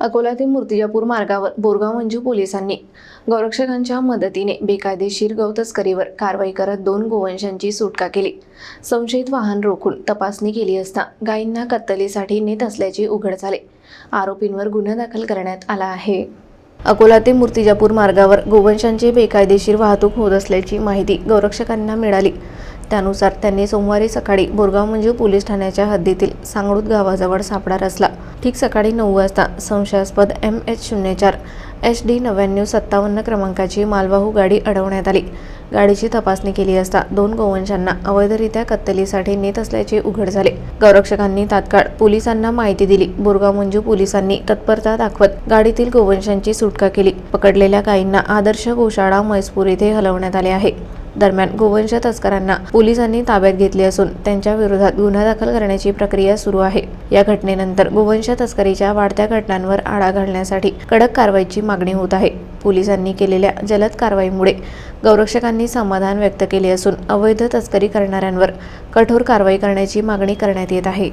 अकोला ते मूर्तिजापूर मार्गावर बोरगाव मंजू पोलिसांनी. गौरक्षकांच्या मदतीने बेकायदेशीर गवतस्करीवर कारवाई करत दोन गोवंशांची सुटका केली. संशयित वाहन रोखून तपासणी केली असता गायींना कत्तलीसाठी नेत असल्याचे उघड झाले. आरोपींवर गुन्हा दाखल करण्यात आला आहे. अकोला ते मूर्तिजापूर मार्गावर गोवंशांची बेकायदेशीर वाहतूक होत असल्याची माहिती गौरक्षकांना मिळाली. त्यानुसार त्यांनी सोमवारी सकाळी बोरगाव म्हणजे पोलीस ठाण्याच्या हद्दीतील सांगळूत गावाजवळ सापळा रचला. ठीक सकाळी नऊ वाजता संशयास्पद एम एच शून्य चार एच डी नव्याण्णव सत्तावन्न क्रमांकाची मालवाहू गाडी अडवण्यात आली. गाडीची तपासणी केली असता दोन गोवंशांना अवैधरित्या कत्तलीसाठी नेत असल्याचे उघड झाले. गौरक्षकांनी तात्काळ पोलिसांना माहिती दिली. बोरगाव मंजू पोलिसांनी तत्परता दाखवत गाडीतील गोवंशांची सुटका केली. पकडलेल्या गायींना आदर्श गोशाळा म्हैसपूर येथे हलवण्यात आले आहे. दरम्यान गोवंश तस्करांना पोलिसांनी ताब्यात घेतले असून त्यांच्या विरोधात गुन्हा दाखल करण्याची प्रक्रिया सुरू आहे. या घटनेनंतर गोवंश तस्करीच्या वाढत्या घटनांवर आळा घालण्यासाठी कडक कारवाईची मागणी होत आहे. पोलिसांनी केलेल्या जलद कारवाईमुळे गौरक्षकांनी समाधान व्यक्त केले असून अवैध तस्करी करणाऱ्यांवर कठोर कारवाई करण्याची मागणी करण्यात येत आहे.